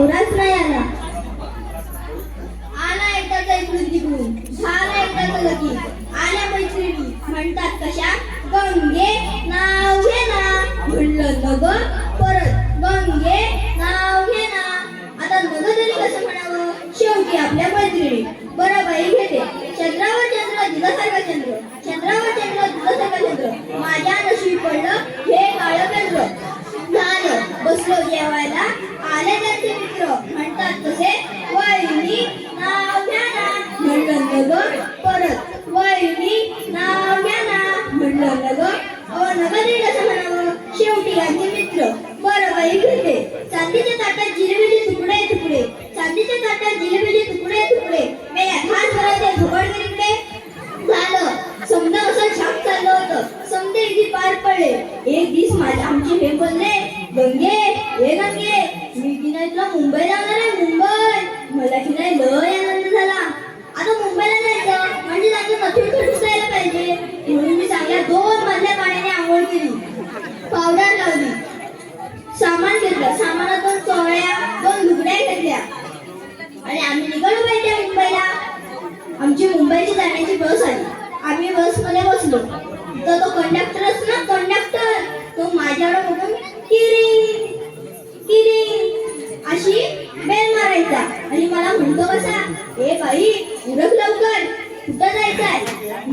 नवराच नाही आला. आला एकदाचा इकडून तिकडून. झाला एकदाचा लगीन आल्या मैत्रिणी. म्हणतात कशा? गंगे नाव घे ना. म्हणलं नग परत गंगे नाव घे ना. आता नग तरी कसं म्हणावं? शेवटी आपल्या मैत्रिणी. बरं बाई घेते चंद्रावर चंद्र दिलासारखा चंद्र. चंद्रावर चंद्र दिलासारखा चंद्र. माझ्या नशीब पडलं हे काळं चंद्र. झालं. बसलो जेवायला. आलं कसं म्हणावं शेवटी यांचे मित्र बरं बाई घेते चांदीच्या ताटात जिलेबीचे तुकडे तुकडे. चांदीच्या ताटात जिलेबीचे तुकडे तुकडे. मी हात भरायचे झोपडगिरीकडे झालं. समजा असं छाप चाललं होतं. समजे एकदी पार पडले. एक दिवस माझ्या आमची हे बोलले गंगे हे गंगे मी की नाही तुला मुंबई जाणार आहे मुंबई. मला की नाही लय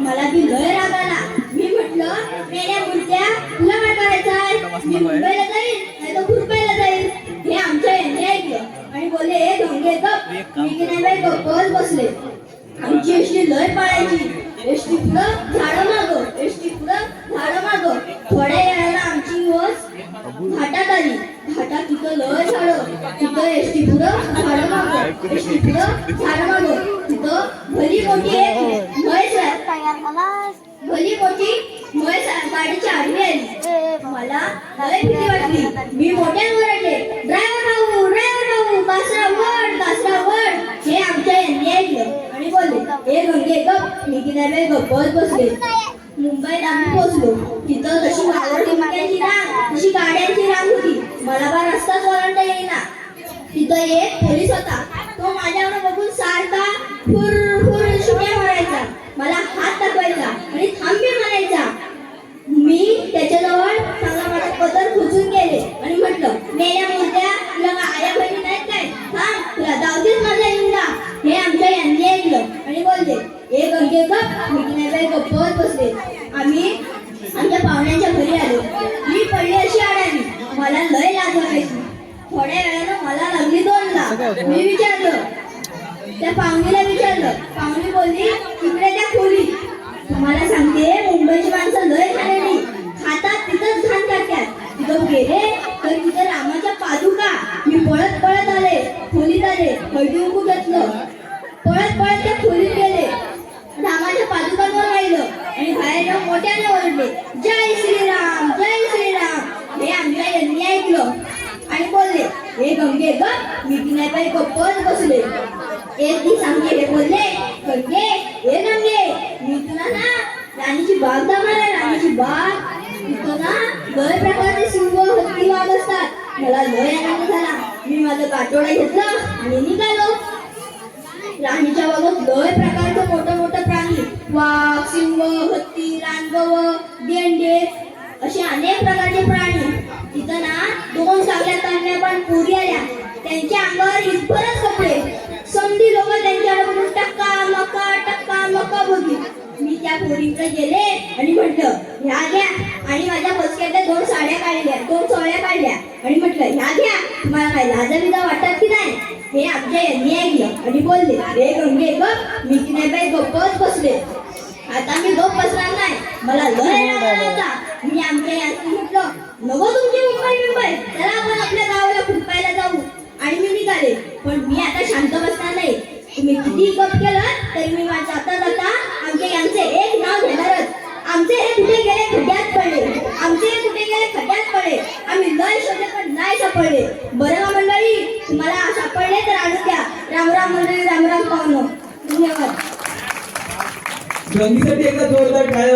मला ती लय राग आला. मी म्हटलं मेल्या मुलत्या तुला काय करायचंय मी मुंबईला जाईल नाही तर खुरपायला जाईल हे आमच्या यांनी ऐकलं. आणि बोलले ए ढोंगे गप. मी की नाही बाई गप्पच बसले. आमची एसटी लय पाळायची. एसटी पुढं झाडं मागं एसटी पुढं झाडं मागं थोड्या वेळाला आमची बस घाटात आली. घाटात तिथं लय झाडं. तिथं एसटी पुढं झाडं मागं एसटी पुढं झाडं मागं तिथं भली मोठी एक आहे भली मोठी आहे. गाडीची आडवी आली. मला लय भीती वाटली. मी मोठ्याने ओरडले ड्रायव्हर भाऊ ड्रायव्हर भाऊ कासरा वड कासरा वड. हे आमच्या यांनी ऐकलं आणि बोलले हे गंगे गप. मी की नाही गप्पच बसले. मुंबईत आम्ही पोहोचलो. तिथं तशी टिमक्यांची रांग तशी गाड्यांची रांग होती. मला बा रस्ताच ओलांडता येईना. तिथं एक पोलीस होता. की? नाही बसले. आम्ही आमच्या पाहुण्यांच्या घरी आलो. मी पडली अशी आडाली मला लय लाज थोड्या वेळानं मला लागली दोन लाख मी विचारलं. त्या पाहुणीला विचारलं. पाहुणी बोलली तिकडे त्या खोली. तुम्हाला सांगते मुंबईची माणसं लय झालेली. खातात तिथंच घाण टाकतात तिथं गेले तर तिथं रामाच्या पादुका. मी पळत पळत आले. खोलीत आले. हळदी कुंकू हे गंगे ग मी की गप्पच बसले. एक दिवस आमचे हे बोलले गंगे हे गंगे मी तुला ना. राणीची बाग दामाला आहे राणीची बाग. तिथं ना लय प्रकारचे सिंह हत्ती वाघ असतात. मला लय आनंद झाला. मी माझं काटोडा घेतलं आणि निघालो. राणीच्या बागेत लय प्रकारचं मोठं मोठं प्राणी वाघ सिंह हत्ती रानगव गेंडे असे अनेक प्रकारचे प्राणी त्यांच्या अंगावर इतभरच कपडे समधी लोक त्यांच्यावर म्हणून टक्का मका टक्का मका बोलली मी त्या पोरीकडे गेले आणि म्हटलं ह्या घ्या. आणि माझ्या बसक्यातल्या दोन साड्या काढल्या दोन चोळ्या काढल्या. आणि म्हटलं ह्या घ्या. तुम्हाला काय लाजा बिजा वाटत की नाही? हे आमच्या यांनी ऐकलं आणि बोलले अरे गंगे गप मी की नाही बाई गप्पच बसले. आता मी गप बसणार नाही. मला लय राग होता. मी आमच्या यांनी म्हटलं नको तुमची मुंबई मुंबई चला आपण आपल्या जाता जाता यांचे एक नाव घेणारच. आमचे हे कुठे गेले? खड्ड्यात पडले. आमचे हे कुठे गेले? खड्ड्यात पडले. आम्ही लय शोधले पण नाही सापडले. बरं मंडळी? तुम्हाला सापडले तर आणून द्या. राम राम मंडळी राम राम पाहुणं. धन्यवाद. एकदा जोरदार टाळ्या